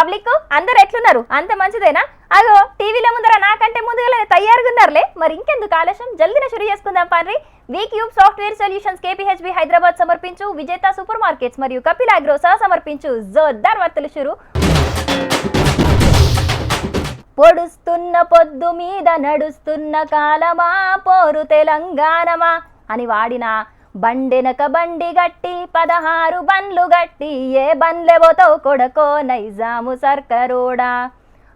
Public అందరు ఎట్లున్నారు? అంత మంచిదేనా? అగో టీవీలో ముందర నాకంటే ముందుగా తయారుగా ఉన్నారులే మరి ఇంకెందుకు ఆలస్యం? జల్దిన షురు చేసుకుందాం పన్రి VCube software solutions KPHB Hyderabad సమర్పించు విజేత సూపర్ మార్కెట్స్ మరియు కపిల్ అగ్రోసా సమర్పించు జోర్దార్ వార్తలు షురు. పొడుస్తున్న పొద్దు మీద నడుస్తున్న కాలమా? పోరు తెలంగాణమా? అని వాడిన బండెనక బండి గట్టి పదహారు బండ్లు గట్టి ఏ బండ్లెవతో కొడకో నైజాము సర్కరోడా.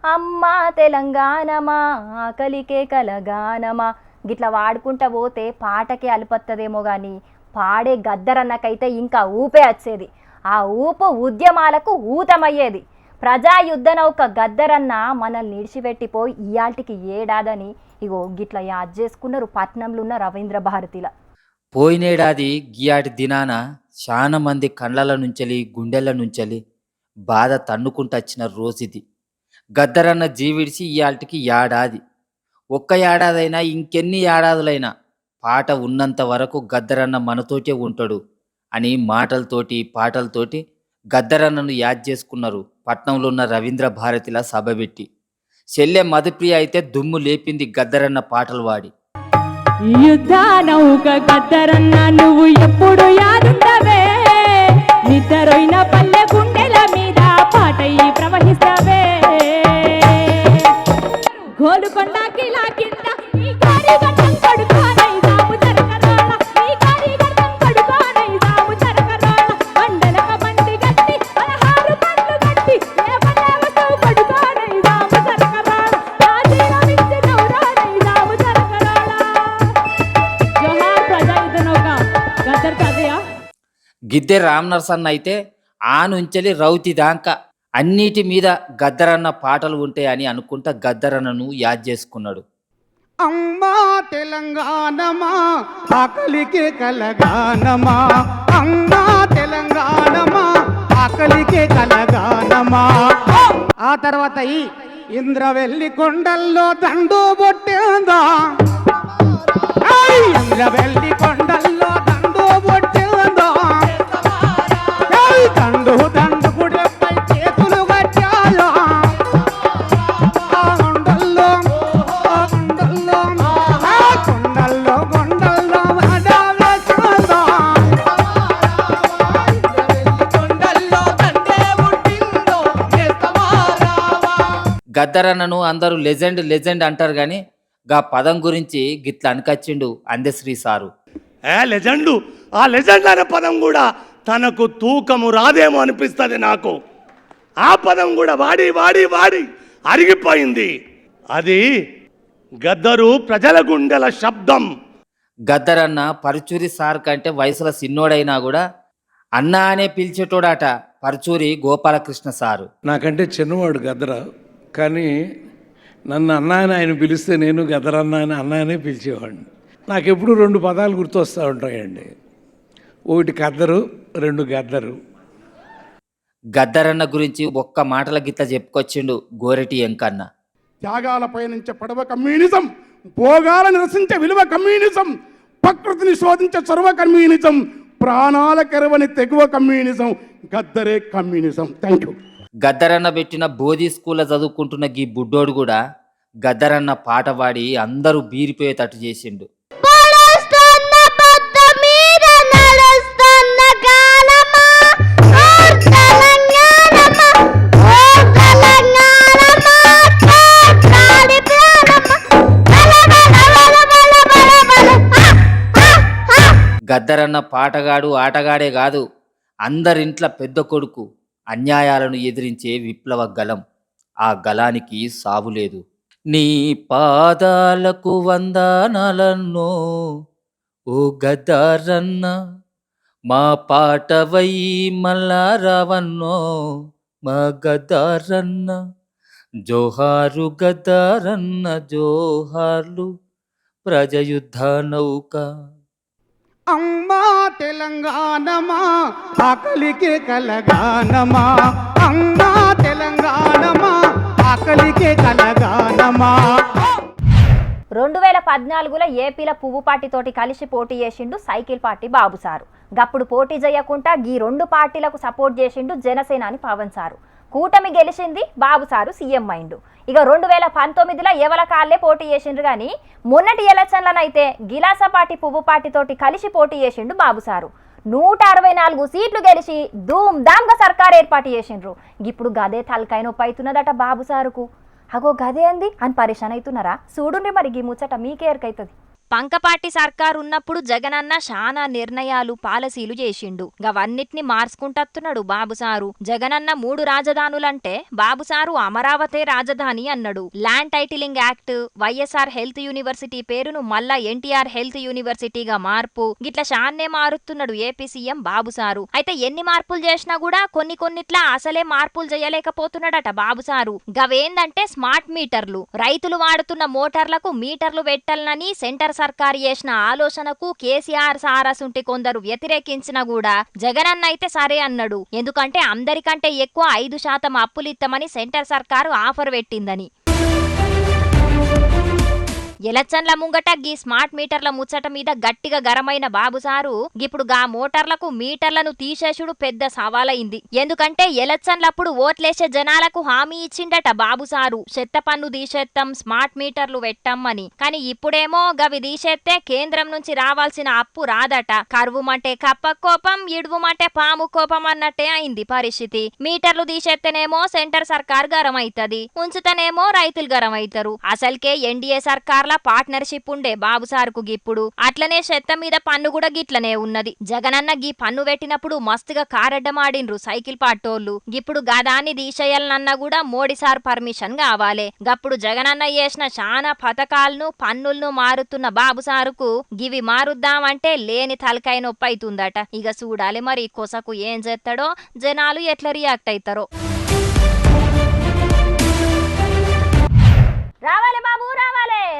అమ్మా తెలంగాణమా ఆకలికే కలగానమా. గిట్లా వాడుకుంటా పోతే పాటకే అలిపత్తదేమో కానీ పాడే గద్దరన్నకైతే ఇంకా ఊపే వచ్చేది. ఆ ఊపు ఉద్యమాలకు ఊతమయ్యేది. ప్రజాయుద్ధన నౌక గద్దరన్న మనల్ని నిడిచిపెట్టిపోయి ఇయాల్టికి ఏడాదని ఇగో గిట్ల యాద్ చేసుకున్నారు పట్నంలో ఉన్న రవీంద్ర భారతిలా. పోయినేడాది గియాటి దినాన చాలా మంది కండ్లల నుంచెలి గుండెల నుంచెలి బాధ తన్నుకుంటొచ్చిన రోజుది. గద్దరన్న జీవిడిచి ఇయాల్టికి ఏడాది ఒక్క ఏడాదైనా ఇంకెన్ని ఏడాదులైనా పాట ఉన్నంత వరకు గద్దరన్న మనతోటే ఉంటాడు అని మాటలతోటి పాటలతోటి గద్దరన్నను యాద్ చేసుకున్నారు పట్నంలో ఉన్న రవీంద్ర భారతిలా సభ పెట్టి. చెల్లె మధుప్రియ అయితే దుమ్ము లేపింది గద్దరన్న పాటలు వాడి. యుద్ధ నౌక కత్తరన్న నువ్వు ఎప్పుడు యాదుండవే. నిద్రైన పల్లె గుండెల మీద పాటయి ప్రవహిస్తావే. గోలుకొండ కిలా కింద గిద్దె రామ్ నరసన్న అయితే ఆ నుంచెలి రౌతి దాకా అన్నిటి మీద గద్దరన్న పాటలు ఉంటాయని అనుకుంటా గద్దరన్నను యాద్ చేసుకున్నాడు. అమ్మా తెలంగాణమా ఆకలికి కలగానమా? అమ్మా తెలంగాణమా ఆకలికి కలగానమా? ఆ తర్వాత ఈ ఇంద్రవెల్లి కొండల్లో దండు బొట్టిందా? ఇంద్రవెల్లి కొండల్లో గద్దరన్నను అందరూ లెజెండ్ లెజెండ్ అంటారు కానీ గా పదం గురించి గిట్ల అనకచ్చిండు అందశ్రీ సారు. ఏ లెజెండు? ఆ లెజెండ్ అనే పదం కూడా తనకు తూకము రాదేమో అనిపిస్తుంది నాకు. ఆ పదం కూడా వాడి వాడి వాడి అరిగిపోయింది. అది గద్దరు ప్రజల గుండెల శబ్దం. గద్దరన్న పరుచూరి సార్ కంటే వయసులో సిన్నోడైనా కూడా అన్న అనే పిలిచేటోడాట పరుచూరి గోపాలకృష్ణ సారు. నాకంటే చిన్నవాడు గద్దర? కానీ నన్ను అన్నాయని ఆయన పిలిస్తే నేను గద్దరన్న అని అన్నాయనే పిలిచేవాడిని. నాకు ఎప్పుడు రెండు పదాలు గుర్తొస్తూ ఉంటాయండి. ఒకటి కద్దరు రెండు గద్దరు గద్దరన్న గురించి ఒక్క మాటల గిట్ల చెప్పుకొచ్చిండు గోరెటి ఎంకన్న. త్యాగాలపై నుంచే పడవ కమ్యూనిజం భోగాల నిరసించే విలువ కమ్యూనిజం ప్రకృతిని శోధించే చొరవ కమ్యూనిజం ప్రాణాల కెరవని తెగువ కమ్యూనిజం గద్దరే కమ్యూనిజం. థ్యాంక్ యూ గద్దరన్న పెట్టిన బోధి స్కూల్లో చదువుకుంటున్న గీ బుడ్డోడు కూడా గద్దరన్న పాట పాడి అందరూ బీరిపోయేటట్టు చేసిండు. గద్దరన్న పాటగాడు ఆటగాడే కాదు అందరింట్ల పెద్ద కొడుకు. అన్యాయాలను ఎదిరించే విప్లవ గలం ఆ గలానికి సావులేదు నీ పాదాలకు వందనాలన్నో ఓ గదారన్న మా పాటవై మల్లారావన్నో మా గదారన్న జోహారు గద్దరన్న జోహార్లు ప్రజయుద్ధ నౌక. అమ్మా తెలంగాణమా ఆకలికి కలగానమా? అమ్మా తెలంగాణమా ఆకలికి కలగానమా? రెండు వేల పద్నాలుగులో ఏపీల పువ్వు పార్టీతోటి కలిసి పోటీ చేసిండు సైకిల్ పార్టీ బాబు సారు. గప్పుడు పోటీ చేయకుండా గీ రెండు పార్టీలకు సపోర్ట్ చేసిండు జనసేనాని పవన్ సారు. కూటమి గెలిచింది బాబు సారు సీఎం అయిండు ఇక రెండు వేల పంతొమ్మిదిలో ఎవల కాళ్ళే పోటీ చేసిండ్రు కానీ మొన్నటి ఎలక్షన్లనైతే గిలాసపాటి పువ్వు పార్టీతోటి కలిసి పోటీ చేసిండు బాబు సారు. నూట అరవై నాలుగు సీట్లు గెలిచి ధూమ్ ధామ్గా సర్కార్ ఏర్పాటు చేసిండ్రు. ఇప్పుడు గదే తలకాయ నొప్పి అవుతున్నదట బాబు సారుకు. అగో గదే అంది? అని పరిశాన్ అవుతున్నారా చూడుండి మరి గీ ముచ్చట మీకే ఎరకైతుంది. పంకపాటి సర్కార్ ఉన్నప్పుడు జగనన్న శానా నిర్ణయాలు పాలసీలు చేసిండు. గవన్నిటిని మార్చుకుంటత్తున్నాడు బాబుసారు. జగనన్న మూడు రాజధానులంటే బాబుసారు అమరావతే రాజధాని అన్నాడు. Land titling act YSR health university పేరును మళ్ళా ఎన్టీఆర్ హెల్త్ యూనివర్సిటీగా మార్పు గిట్ల షాన్నే మారుతున్నాడు ఏపీ సీఎం బాబుసారు. అయితే ఎన్ని మార్పులు చేసినా కూడా కొన్ని కొన్నిట్లా అసలే మార్పులు చేయలేకపోతున్నాడట బాబుసారు. గవేందంటే స్మార్ట్ మీటర్లు. రైతులు వాడుతున్న మోటార్లకు మీటర్లు పెట్టాలని సెంటర్ సర్కార్ చేసిన ఆలోచనకు కేసీఆర్ సారసుంటి కొందరు వ్యతిరేకించినా కూడా జగనన్న అయితే సరే అన్నాడు. ఎందుకంటే అందరికంటే ఎక్కువ ఐదు శాతం అప్పులిత్తమని సెంటర్ సర్కారు ఆఫర్ పెట్టిందని. ఎలక్షన్ల ముంగట గీ స్మార్ట్ మీటర్ల ముచ్చట మీద గట్టిగా గరమైన బాబుసారు ఇప్పుడు గా మోటార్లకు మీటర్లను తీసేసుడు పెద్ద సవాలైంది ఎందుకంటే ఎలక్షన్లప్పుడు ఓట్లేసే జనాలకు హామీ ఇచ్చిండట బాబుసారు చెత్త పన్ను తీసేత్తం స్మార్ట్ మీటర్లు పెట్టం అని. కానీ ఇప్పుడేమో గవి తీసేస్తే కేంద్రం నుంచి రావాల్సిన అప్పు రాదట. కరువుమంటే కప్ప కోపం ఇడువుమంటే పాము కోపం అన్నట్టే అయింది పరిస్థితి. మీటర్లు తీసేస్తేనేమో సెంటర్ సర్కార్ గరం అవుతుంది ఉంచుతనేమో రైతులు గరం అవుతారు అసలుకే ఎన్డీఏ సార్ల పార్ట్నర్షిప్ ఉండే బాబు సార్కు గిప్పుడు. అట్లనే చెత్త మీద పన్ను కూడా గిట్లనే ఉన్నది. జగనన్న గీ పన్ను పెట్టినప్పుడు మస్తుగా కారడ్డమాడిండ్రు సైకిల్ పాటోళ్ళు గిప్పుడు గదాన్ని తీసేయాలనన్నా కూడా మోడీ సార్ పర్మిషన్ కావాలే. గప్పుడు జగనన్న చేసిన చాలా పథకాలను పన్నులను మారుతున్న బాబుసారుకు గివి మారుద్దామంటే లేని తలకాయ నొప్పి అవుతుందట ఇక చూడాలి మరి కొసకు ఏం చేస్తాడో జనాలు ఎట్లా రియాక్ట్ అవుతారో రావాలి బాబు.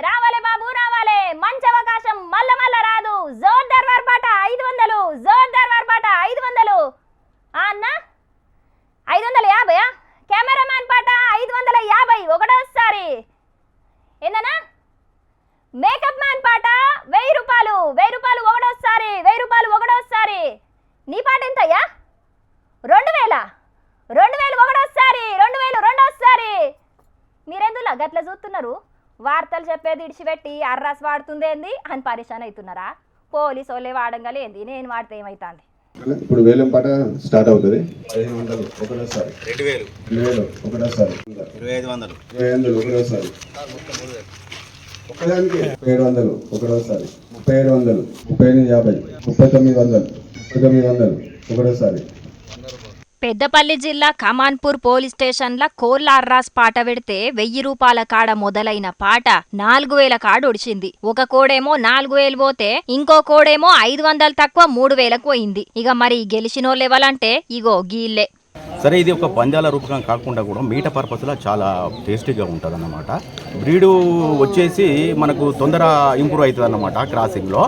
రావాలే బాబు రావాలే. మంచి అవకాశం. మల్ల మల్ల రాదు. జోర్దార్ వార్పాట ఐదు వందలు. జోర్దార్ వార్పాట ఐదు వందలు. అన్న ఐదు వందల యాభై కెమెరామ్యాన్ పాట ఐదు వందల యాభై. ఒకటోసారి. ఏందన్నా? మేకప్ మ్యాన్ పాట వెయ్యి రూపాయలు వెయ్యి రూపాయలు ఒకటోసారి వెయ్యి రూపాయలు ఒకటోసారి నీ పాట ఎంతయ్యా రెండు వేల రెండు వేలు ఒకటోసారి రెండు వేలు రెండోసారి మీరెందులా గట్ల చూస్తున్నారు వార్తలు చెప్పేది ఇడిచిపెట్టి అర్రాస్ వాడుతుందేంది? అని పరిశాన్ అవుతున్నారా? పోలీసు వాళ్ళే వాడంగలే ఏంది? నేను వాడితే ఏమైతుంది? ఇప్పుడు వేలం పాట స్టార్ట్ అవుతుంది. పదిహేను వందలు ఒకటోసారి. రెండు వేలు. రెండు వేలు ఒకటోసారి. ఇరవై ఐదు వందలు. ఇరవై వందలు ఒకటోసారి. ఒకదానికి ముప్పై ఏడు వందలు ఒకటోసారి. ముప్పై ఏడు వందలు ముప్పై ఎనిమిది యాభై ముప్పై తొమ్మిది వందలు ముప్పై తొమ్మిది వందలు ఒకటోసారి. పెద్దపల్లి జిల్లా కమాన్పూర్ పోలీస్ స్టేషన్ల కోర్లార్రాస్ పాట పెడితే వెయ్యి రూపాయల కాడ మొదలైన పాట నాలుగు వేల కాడ ఒడిచింది. ఒక కోడేమో నాలుగు వేలు పోతే ఇంకో కోడేమో ఐదు వందలు తక్కువ మూడు వేలకు పోయింది. ఇక మరి గెలిచినోళ్ళు ఎవలంటే ఇగో గీళ్ళే. సరే ఇది ఒక పందాల రూపకం కాకుండా కూడా మీట పర్పస్లో చాలా టేస్టీగా ఉంటుంది అన్నమాట బ్రీడు వచ్చేసి మనకు తొందర ఇంప్రూవ్ అవుతుంది అన్నమాట క్రాసింగ్లో.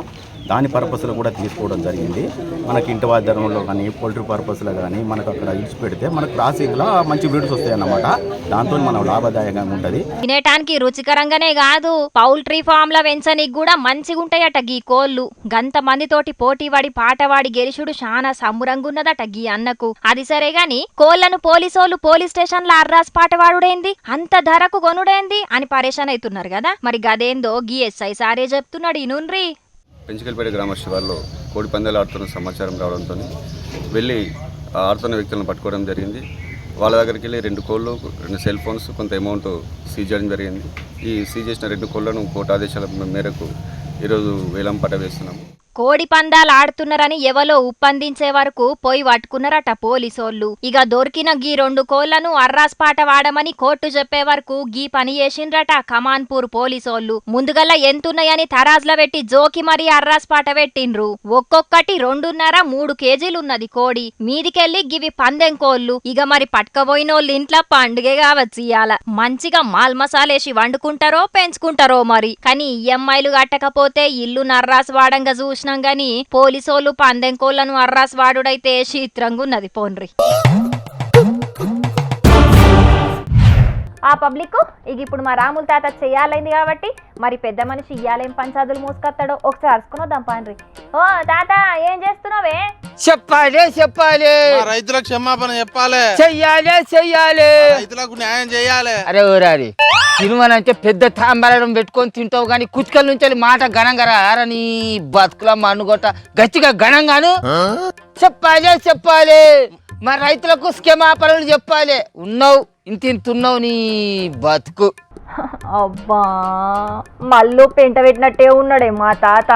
దాని పర్పస్లో కూడా తీసుకోవడం జరిగింది. మనకి ఇంటి వాద్యంలో కానీ పోల్ట్రీ పర్పస్లో కానీ మనకు అక్కడ ఇచ్చి పెడితే మనకు క్రాసింగ్లో మంచి బ్రీడ్స్ వస్తాయి అన్నమాట దాంతో మనం లాభదాయకంగా ఉంటుంది. తినేటానికి రుచికరంగానే కాదు. పౌల్ట్రీ ఫామ్ ల పెంచనీకి కూడా మంచిగుంటాయట గీ కోళ్ళు. గంత మందితోటి పోటీవాడి పాటవాడి గెలిచుడు చాలా సంబురంగున్నదట గీ అన్నకు. అది సరే గాని కోళ్ళను పోలీసోళ్ళు పోలీస్ స్టేషన్లో అర్రాస్ పాటవాడుడేంది అంత ధరకు కొనుడేంది? అని పరేషాన్ అవుతున్నారు కదా. మరి గదేందో గీ ఎస్ఐ సారే చెప్తున్నాడు ఇనుండ్రి. పెంచుకల్పేట గ్రామ శివార్లో కోడి పందాలు ఆడుతున్న సమాచారం రావడంతో వెళ్ళి ఆడుతున్న వ్యక్తులను పట్టుకోవడం జరిగింది. వాళ్ళ దగ్గరికి వెళ్ళి రెండు కోళ్ళు రెండు సెల్ ఫోన్స్ కొంత అమౌంట్ సీజ్ చేయడం జరిగింది. ఈ సీజ్ చేసిన రెండు కోళ్ళను కోర్టు ఆదేశాల మేరకు ఈరోజు వేలం పట వేస్తున్నాము. కోడి పందాలు ఆడుతున్నారని ఎవలో ఉప్పందించే వరకు పోయి పట్టుకున్నారట పోలీసోళ్ళు. ఇక దొరికిన గీ రెండు కోళ్ళను అర్రాస్ పాట వాడమని కోర్టు చెప్పే వరకు గీ పని చేసిండ్రట కమాన్పూర్ పోలీసోళ్ళు. ముందుగల ఎంతున్నాయని తరాజ్లో పెట్టి జోకి మరి అర్రాస్ పాట పెట్టిండ్రు. ఒక్కొక్కటి రెండున్నర మూడు కేజీలున్నది కోడి. మీదికెళ్ళి గివి పందెం కోళ్ళు. ఇక మరి పట్టుకపోయినోళ్ళు ఇంట్లో పండుగే కావచ్చు ఇయాల మంచిగా మాల్ మసాలేసి వండుకుంటారో పెంచుకుంటారో మరి. కానీ ఈఎంఐలు కట్టకపోతే ఇల్లు నర్రాస్ వాడంగా చేసినాం గాని పోలీసోళ్ళు పందెంకోళ్ళను అర్రాస్ వాడుడైతే చిత్రంగా ఉన్నది పోన్రి. ఆ పబ్లిక్ ఇక ఇప్పుడు మా రాముల తాత చేయాలైంది కాబట్టి మరి పెద్ద మనిషి ఇయ్యాలేం పంచాదులు మోసుకొస్తాడో ఒకసారి అరుచుకుని వద్దాం పాండ్రి. ఓ తాత ఏం చేస్తున్నావే? చెప్పాలి చెప్పాలి. రైతులకు క్షమాపణ చెప్పాలి. చెయ్యాలి చెయ్యాలి. రైతులకు న్యాయం చేయాలి. అరే ఓరారి తినుమనంటే పెద్ద తాంబరం పెట్టుకొని తింటావు కానీ కుచ్కల నుంచి మాట ఘనంగా రా నీ బతుకుల మన్నుగొట్ట గట్టిగా ఘనంగాను. చెప్పాలి చెప్పాలి. మా రైతులకు క్షమాపణలు చెప్పాలి. ఉన్నావు. ఇంత ఇంత ఉన్నావు నీ బతుకు. అబ్బా మళ్ళీ పెంట పెట్టినట్టే ఉన్నాడే మా తాత.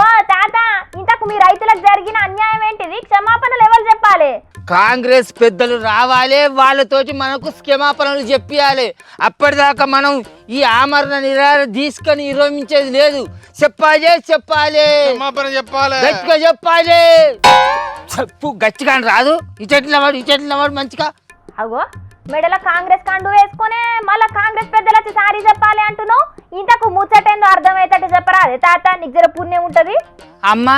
ఓ తాత ఇంతకు మీ రైతులకు జరిగిన అన్యాయం ఏంటిది? క్షమాపణలు ఎవరు చెప్పాలి? కాంగ్రెస్ పెద్దలు రావాలి వాళ్ళతోటి మనకు క్షమాపణలు చెప్పియాలి. అప్పటిదాకా మనం ఈ ఆమరణ నిరాహార తీసుకొని నిరోధించేది లేదు. చెప్పాలి చెప్పాలి. క్షమాపణ చెప్పాలి. గట్టిగా చెప్పాలి. చెప్పు గట్టిగా అని రాదు. ఇచ్చట్ల వాడు ఇచ్చట్ల వాడు మంచిగా. అగో మెడల కాంగ్రెస్ కండు వేసుకునే మళ్ళా కాంగ్రెస్ పెద్దలు వచ్చి సారీ చెప్పాలి అంటున్నావు? ఇంతకు ముచ్చటేందో అర్థమయ్యేటట్టు చెప్పరా? అదే తాత నీకు జర పుణ్యం ఉంటది? అమ్మా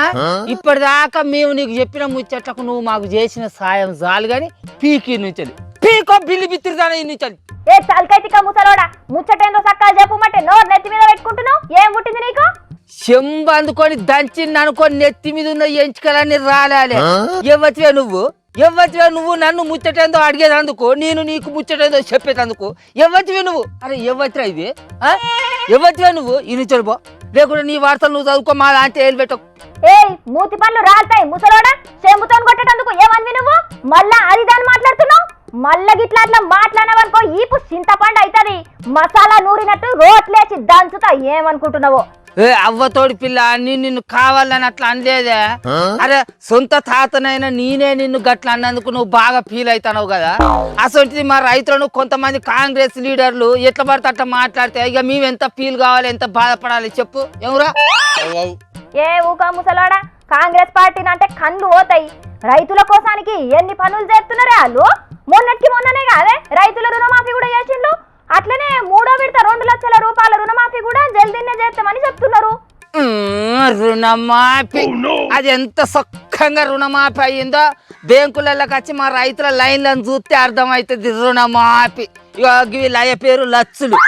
ఇప్పటిదాకా మేము నీకు చెప్పిన ముచ్చట్లకు నువ్వు మాకు చేసిన సాయం చాలు కానీ పీకి నుంచి పీకో బిల్లు బిత్తిరిదాన నుంచి ఏ చల్కైతిక ముసలోడా ముచ్చటేందో సక్కగా చెప్పమంటే నోరు నెత్తి మీద పెట్టుకుంటున్నావు? ఏం పుట్టింది నీకు? చెంబు అందుకొని దంచింది అనుకొని నెత్తి మీద ఉన్న ఎంచుకలన్నీ రాలాలి. ఎవ్వతివే నువ్వు? ఎవ్వతివే నువ్వు నన్ను ముచ్చటేందో అడిగేదందుకు నేను నీకు ముచ్చటేందో చెప్పేదందుకు ఎవ్వతివే నువ్వు? అరే ఎవ్వతిరా ఇది ఆ? నువ్వు? ఈ నుంచి లేకుంటే నీ వార్తలు నువ్వు చదువుకో మా లాంటి ఏలు పెట్టకు. ఏయ్ మూతి పళ్ళు రాల్తాయి ముసలోడా? చెంబుతో కొట్టేటందుకు ఏమనివి నువ్వు? మళ్ళా అది దాన్ని మాట్లాడుతున్నావు? మళ్ళా గిట్లా అట్లా మాట్లాడవనుకో ఈపు చింతపండు అవుతుంది. మసాలా నూరినట్టు రోట్లేసి దంచుతా ఏమనుకుంటున్నావో? ఏ అవ్వతోడి పిల్ల నేను నిన్ను కావాలని అట్లా అనలేదే. అరే సొంత తాతనైనా నేనే నిన్ను గట్ల అన్నందుకు నువ్వు బాగా ఫీల్ అవుతున్నావు కదా. అసలు మా రైతులను కొంతమంది కాంగ్రెస్ లీడర్లు ఎట్లా పడితే అట్లా మాట్లాడితే ఇక మేము ఎంత ఫీల్ కావాలి ఎంత బాధపడాలి చెప్పు. ఎవరా ఏ ఊక ముసలోడా? కాంగ్రెస్ పార్టీని అంటే కళ్ళు పోతాయి. రైతుల కోసానికి ఎన్ని పనులు చేస్తున్నారే వాళ్ళు? మొన్నటికి మొన్ననే కాదే రైతుల రుణమాఫీ కూడా చేసిండు అట్లనే మూడో విడత రెండు లక్షల రూపాయల రుణమాఫీ కూడా జల్దీనే చేస్తామని చెప్తున్నారు. రుణమాఫీ. అది ఎంత సొక్కంగా రుణమాఫీ అయ్యిందో బ్యాంకులలోకి వచ్చి మా రైతుల లైన్లను చూస్తే అర్థమవుతుంది రుణమాఫీ. ఇక వీళ్ళ అయ్య పేరు లచ్చులు.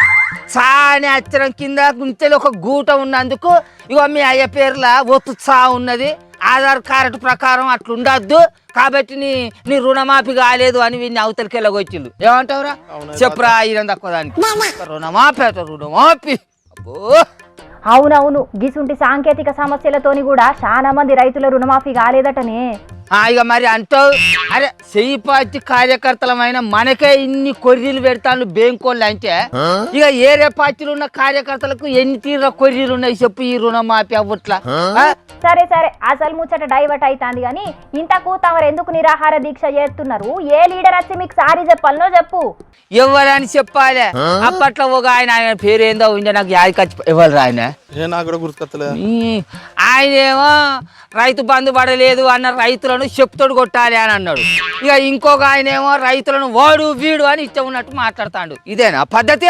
చాని అచ్చరం కింద గుంతలు ఒక గూట ఉన్నందుకు ఇగో మీ అయ్య పేర్ల ఒత్తు చా ఉన్నది. ఆధార్ కార్డు ప్రకారం అట్లా ఉండద్దు కాబట్టి నీ నీ రుణమాఫీ కాలేదు అని వీడిని అవతలికి వెళ్ళగొచ్చిండు ఏమంటావురా చెప్పురా ఈయన తక్కువ దానికి. రుణమాఫీ అట రుణమాఫీ. అబ్బో. అవునవును గిసుంటి సాంకేతిక సమస్యలతోని కూడా చాలా మంది రైతుల రుణమాఫీ కాలేదటనే. ఆ, ఇక మరి అంటావు? అరే చెయ్యి పార్టీ కార్యకర్తలమైన మనకే ఇన్ని కొర్రీలు పెడతాను బేంకోళ్ళు అంటే ఇక ఏరే పార్టీలు ఉన్న కార్యకర్తలకు ఎన్ని తీర కొర్రీలు ఉన్నాయి చెప్పు ఈ రుణమాఫీ అవ్వట్లా? సరే సరే అసలు ముచ్చట డైవర్ట్ అవుతాంది కానీ ఇంతకు తమరు ఎందుకు నిరాహార దీక్ష చేస్తున్నారు? ఏ లీడర్ వచ్చి మీకు సారీ చెప్పాలనో చెప్పు. ఎవరని చెప్పాలి? అప్పట్లో ఒక ఆయన ఆయన పేరు ఏందో నాకు యాది ఖర్చు ఎవరు ఆయన? ఏ నాకు కూడా గుర్తుకొత్తలేదు ఈ- ఆయనేమో రైతు బంధు పడలేదు అన్న రైతులను చెప్తోడు కొట్టాలి అని అన్నాడు. ఇక ఇంకొక ఆయనేమో రైతులను వాడు వీడు అని ఇష్టం ఉన్నట్టు మాట్లాడతాడు. ఇదేనా పద్ధతి?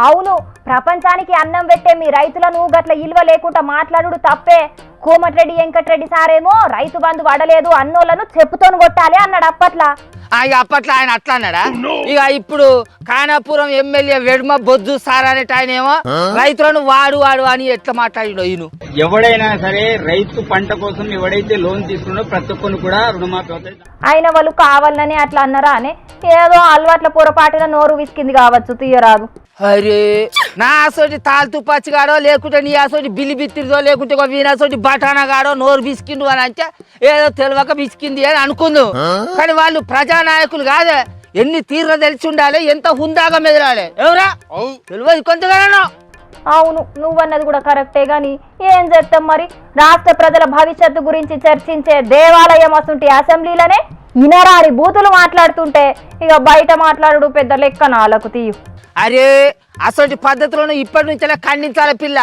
అవును ప్రపంచానికి అన్నం పెట్టే మీ రైతులను గట్ల ఇల్వ లేకుండా మాట్లాడుడు తప్పే. కోమటిరెడ్డి వెంకటరెడ్డి సారేమో రైతు బంధు పడలేదు అన్నోళ్ళను చెప్పుతోని కొట్టాలి అన్నాడు అప్పట్లా. ఆ, ఇక అప్పట్లో ఆయన అట్లా అన్నాడా? ఇక ఇప్పుడు కానాపురం ఎమ్మెల్యే వెడ్మ బొజ్జు సార్ అనేట ఆయన ఏమో రైతులను వాడు వాడు అని ఎట్లా మాట్లాడిడో ఈయన. ఎవడైనా సరే రైతు పంట కోసం ఎవడైతే లోన్ తీసుకున్నాడో ప్రతి ఒక్కరు కూడా రుణమాఫీ అవుతాయి. ఆయన వాళ్ళు కావాలని అట్లా అన్నారా అని. ఏదో అలవాట్ల పొరపాటున నోరు విసికింది కావచ్చు తీయరాదు. అరే నా అసోటి తాల్తూ పచ్చిగాడో లేకుంటే నీ అసోటి బిల్లి బిత్తిరిదో లేకుంటే ఒక వీణసోటి బఠానగాడో నోరు బిసికిండు అని అంటే ఏదో తెలియక బిసికింది అని అనుకుందు. కానీ వాళ్ళు ప్రజానాయకులు కాదే. ఎన్ని తీర్ర తెలిసి ఉండాలి ఎంత హుందాగా మెదలాలి ఎవరా? తెలియదు కొంతగానో. అవును నువ్వన్నది కూడా కరెక్టే గాని ఏం చేస్తాం మరి? రాష్ట్ర ప్రజల భవిష్యత్తు గురించి చర్చించే దేవాలయం అసంటి అసెంబ్లీలోనే ఇనరాని బూతులు మాట్లాడుతుంటే ఇక బయట మాట్లాడు పెద్ద లెక్క నాలకు తీయు అరే అసలు పద్ధతులను ఇప్పటి నుంచే ఖండించాలి పిల్ల.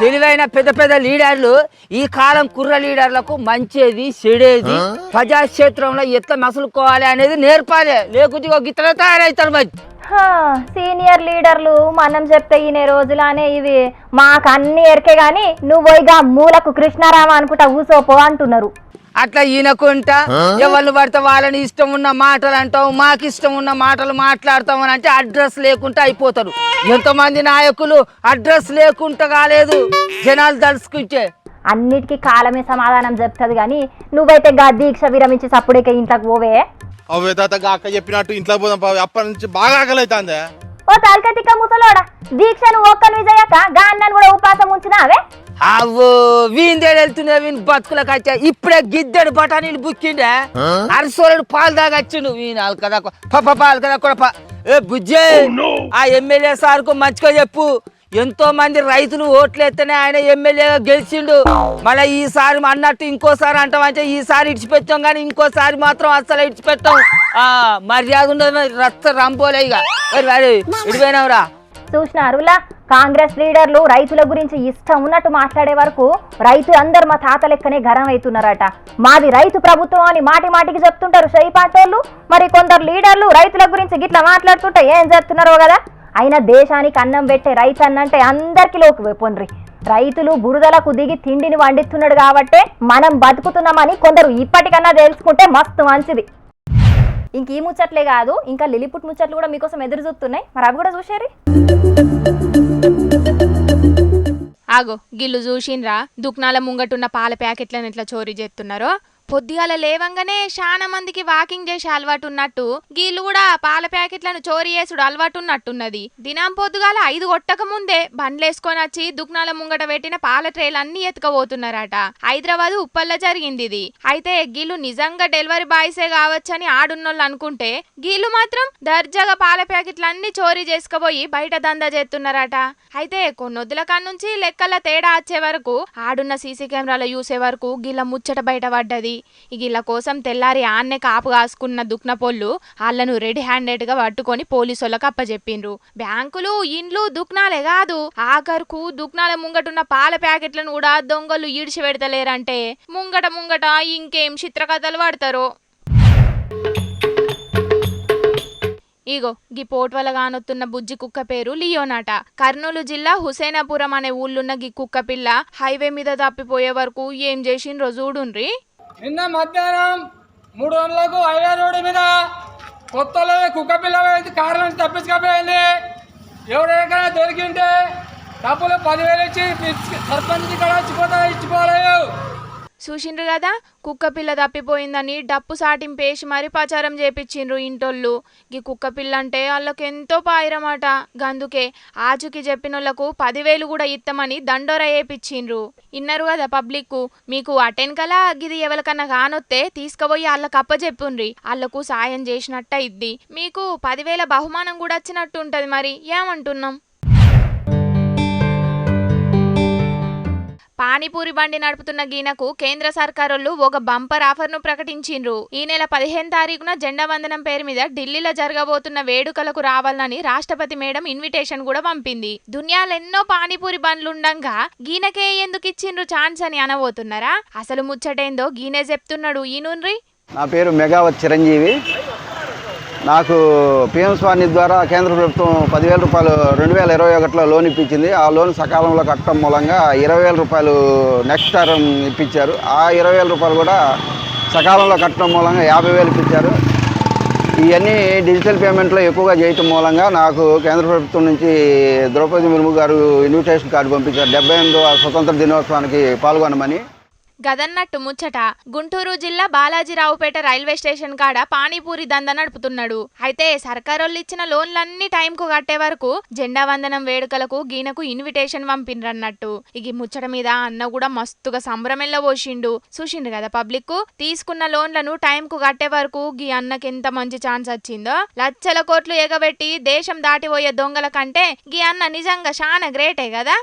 తెలివైన పెద్ద పెద్ద లీడర్లు ఈ కాలం కుర్ర లీడర్లకు మంచిది చెడేది ప్రజాక్షేత్రంలో ఎట్లా మసులుకోవాలి అనేది నేర్పాలి. లేకుంటే గిత్తలు తయారవుతారు మరి. హా, సీనియర్ లీడర్లు మనం చెప్తే ఈయన రోజులానే ఇవి. మాకు అన్ని ఎరికే గాని నువ్వు పోయిగా మూలకు కృష్ణారామ అనుకుంటా ఊసోపో అంటున్నారు. అట్లా ఈయనకుంటా ఎవరిని పడితే వాళ్ళని ఇష్టం ఉన్న మాటలు అంటావు మాకు ఇష్టం ఉన్న మాటలు మాట్లాడతాం అని అంటే అడ్రస్ లేకుండా అయిపోతారు. ఎంతమంది నాయకులు అడ్రస్ లేకుండా కాలేదు జనాలు తలుసుకుంటే అన్నిటికీ కాలమే సమాధానం చెప్తుంది కానీ నువ్వైతే గా దీక్ష విరమించి సప్పుడేక ఇంట్లోకి పోవే. అవే తాత అక్క చెప్పినట్టు ఇంట్లో పోదాం. అప్పటి నుంచి బాగా ఆకలి అవుతుంది ఓ తలకతిక్క ముసలోడా దీక్షను ఒక్కను గా అన్నను కూడా ఉపాసం ఉంచినావే? అవ్వో వీందేడు వెళ్తున్నా వీని బతుకులకు వచ్చా ఇప్పుడే గిద్దెడు బఠానీలు బుక్కిండే. అరసోలేడు పాలు దాగచ్చిండు వీని కదా పప్ప పాలు కదా కూడా ఏ బుజ్జే ఆ ఎమ్మెల్యే సార్కు మంచిగా చెప్పు. ఎంతో మంది రైతులు ఓట్లు ఎత్తనే ఆయన ఎమ్మెల్యేగా గెలిచిండు. మళ్ళీ ఈసారి అన్నట్టు ఇంకోసారి అంటామంటే ఈసారి ఇడిచిపెట్టాం కానీ ఇంకోసారి మాత్రం అస్సలు ఇడిచిపెట్టాం. ఆ మర్యాద ఉండదు మరి. రక్త రంపోలే ఇక. ఇడిపోయినావురా చూసినారులా కాంగ్రెస్ లీడర్లు రైతుల గురించి ఇష్టం ఉన్నట్టు మాట్లాడే వరకు రైతు అందరు మా తాత లెక్కనే గరం అవుతున్నారట మాది రైతు ప్రభుత్వం అని మాటి మాటికి చెప్తుంటారు షైపాటోళ్ళు మరి కొందరు లీడర్లు రైతుల గురించి గిట్లా మాట్లాడుతుంటే ఏం చేస్తున్నారో కదా? అయినా దేశానికి అన్నం పెట్టే రైతు అన్నంటే అందరికి లోకి పొండ్రి రైతులు బురదలకు దిగి తిండిని వండిస్తున్నాడు కాబట్టే మనం బతుకుతున్నామని కొందరు ఇప్పటికన్నా తెలుసుకుంటే మస్తు మంచిది. ఇంక ఈ ముచ్చట్లే కాదు ఇంకా లిలిపుట్ ముచ్చట్లు కూడా మీకోసం ఎదురు చూస్తున్నాయి. మరి అవి కూడా చూసేరి. ఆగో గిల్లు చూసిండ్రా. దుక్నాల ముంగటున్న పాల ప్యాకెట్లను ఎట్లా చోరీ చేస్తున్నారో? పొద్దుగాల లేవంగానే చాలా మందికి వాకింగ్ చేసే అలవాటు ఉన్నట్టు గీళ్ళు కూడా పాల ప్యాకెట్లను చోరీ చేసుడు అలవాటు ఉన్నట్టున్నది దినం పొద్దుగాల ఐదు కొట్టక ముందే బండ్లేసుకొని వచ్చి దుక్నాల ముంగట పెట్టిన పాల ట్రేలు అన్ని ఎత్తుకపోతున్నారట. హైదరాబాద్ ఉప్పల్లో జరిగింది ఇది అయితే గీళ్ళు నిజంగా డెలివరీ బాయ్సే కావచ్చని ఆడున్నోళ్ళు అనుకుంటే గీళ్ళు మాత్రం దర్జాగా పాల ప్యాకెట్లు అన్ని చోరీ చేసుకుపోయి బయట దందా చేస్తున్నారట అయితే కొన్నొద్దుల కాన్నుంచి లెక్కల తేడా వచ్చే వరకు ఆడున్న సీసీ కెమెరాలో చూసే వరకు గిల్ల ముచ్చట బయట పడ్డది. ఈ కోసం తెల్లారి ఆన్నే కాపు కాసుకున్న దుక్నపోళ్ళు వాళ్ళను రెడీ హ్యాండెడ్గా పట్టుకొని పోలీసులకు అప్పచెప్పిండ్రు బ్యాంకులు ఇండ్లు దుక్నాలే కాదు. ఆఖరుకు దుక్నాల ముంగటున్న పాల ప్యాకెట్లను కూడా దొంగలు ఈడ్చి పెడతలేరంటే ముంగట ముంగట ఇంకేం చిత్రకథలు పడతారో. ఇగో గీ పోట్వల గానొత్తున్న బుజ్జి కుక్క పేరు లియోనాట. కర్నూలు జిల్లా హుసేనాపురం అనే ఊళ్ళున్న గీ కుక్క పిల్ల హైవే మీద తప్పిపోయే వరకు ఏం చేసిండ్రో చూడుండ్రి? నిన్న మధ్యాహ్నం మూడు వందలకు హైవే రోడ్డు మీద కొత్తలో కుక్క పిల్ల పోయింది కారు నుంచి తప్పించుకపోయింది. ఎవరైనా దొరికింటే డబ్బులు పదివేలు ఇచ్చి సర్పంచ్ ఇక్కడ ఇచ్చిపోతా ఇచ్చిపోలేదు. చూసిండ్రు కదా? కుక్కపిల్ల తప్పిపోయిందని డప్పు సాటింపేసి మరి ప్రచారం చేపించిండ్రు ఇంటోళ్ళు. గీ కుక్క పిల్ల అంటే వాళ్ళకి ఎంతో పాయిరమాట. గందుకే ఆచుకి చెప్పినోళ్ళకు పదివేలు కూడా ఇత్తమని దండోర వేపించిండ్రు ఇన్నారు కదా పబ్లిక్ మీకు అటెన్కల గిది ఎవరికన్నా కానొత్తే తీసుకుపోయి వాళ్ళకి అప్పచెప్పుండ్రి వాళ్ళకు సాయం చేసినట్ట ఇద్ది మీకు పదివేల బహుమానం కూడా వచ్చినట్టు ఉంటుంది మరి. ఏమంటున్నాం? పానీపూరి బండి నడుపుతున్న గీనకు కేంద్ర సర్కారోళ్ళు ఒక బంపర్ ఆఫర్ను ప్రకటించిండ్రు. ఈ నెల పదిహేను తారీఖున జెండా వందనం పేరు మీద ఢిల్లీలో జరగబోతున్న వేడుకలకు రావాలని రాష్ట్రపతి మేడం ఇన్విటేషన్ కూడా పంపింది. దునియాలెన్నో పానీపూరి బండ్లుండంగా గీనకే ఎందుకు ఇచ్చిండ్రు ఛాన్స్ అని అనబోతున్నారా? అసలు ముచ్చటేందో గీనే చెప్తున్నాడు ఈ నా పేరు మెగావత్ చిరంజీవి. నాకు పిఎం స్వామి ద్వారా కేంద్ర ప్రభుత్వం పదివేల రూపాయలు రెండు వేల ఇరవై ఒకటిలో లోన్ ఇప్పించింది. ఆ లోన్ సకాలంలో కట్టడం మూలంగా ఇరవై వేల రూపాయలు నెక్స్ట్ టర్మ్ ఇప్పించారు. ఆ ఇరవై వేల రూపాయలు కూడా సకాలంలో కట్టడం మూలంగా యాభై వేలు ఇప్పించారు. ఇవన్నీ డిజిటల్ పేమెంట్లో ఎక్కువగా చేయటం మూలంగా నాకు కేంద్ర ప్రభుత్వం నుంచి ద్రౌపది ముర్ము గారు ఇన్విటేషన్ కార్డు పంపించారు. డెబ్బై ఎనిమిదో స్వతంత్ర దినోత్సవానికి పాల్గొనమని. గదన్నట్టు ముచ్చట. గుంటూరు జిల్లా బాలాజీరావుపేట రైల్వే స్టేషన్ కాడ పానీపూరి దంద నడుపుతున్నాడు. అయితే సర్కారోళ్ళు ఇచ్చిన లోన్లన్నీ టైంకు కట్టే వరకు జెండా వందనం వేడుకలకు గీనకు ఇన్విటేషన్ పంపినరన్నట్టు. ఇక ముచ్చట మీద అన్న కూడా మస్తుగా సంబరమెల్ల పోషిండు. చూసిండు కదా పబ్లిక్ తీసుకున్న లోన్లను టైంకు కట్టే వరకు గీ అన్నకి ఎంత మంచి ఛాన్స్ వచ్చిందో లచ్చల కోట్లు ఎగబెట్టి దేశం దాటిపోయే దొంగల కంటే గీ అన్న నిజంగా చాలా గ్రేటే కదా?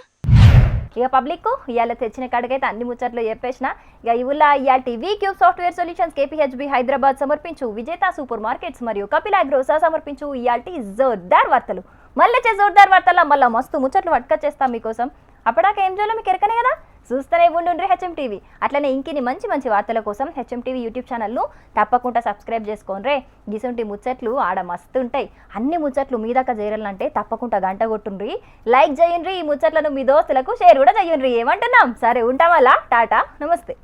ఇక పబ్లిక్ ఇవాళ తెచ్చిన కాడికైతే అన్ని ముచ్చట్లు చెప్పేసిన. ఇక ఇవుల ఇవాళ TV cube software solutions KPHB Hyderabad సమర్పించు విజేత సూపర్ మార్కెట్స్ మరియు కపిల్ అగ్రోసా సమర్పించు ఇవాళ జోర్దార్ వార్తలు. మళ్ళీ వచ్చే జోర్దార్ వార్తల మళ్ళీ మస్తు ముచ్చట్లు పట్టుకొచ్చేస్తాం మీకోసం. అప్పటిదాకా ఏం చేయాలో మీకు ఎరకనే కదా? చూస్తూనే ఉండుండ్రి హెచ్ఎం టీవీ అట్లనే ఇంకిని మంచి మంచి వార్తల కోసం హెచ్ఎం టీవీ యూట్యూబ్ ఛానల్ను తప్పకుండా సబ్స్క్రైబ్ చేసుకోండి గిసొంటి ముచ్చట్లు ఆడ మస్తు ఉంటాయి అన్ని ముచ్చట్లు మీ దాకా చేరాలంటే తప్పకుండా గంట కొట్టుండ్రి. లైక్ చేయండి ఈ ముచ్చట్లను మీ దోస్తులకు షేర్ కూడా చేయండి ఏమంటున్నాం? సరే ఉంటామలా టాటా నమస్తే.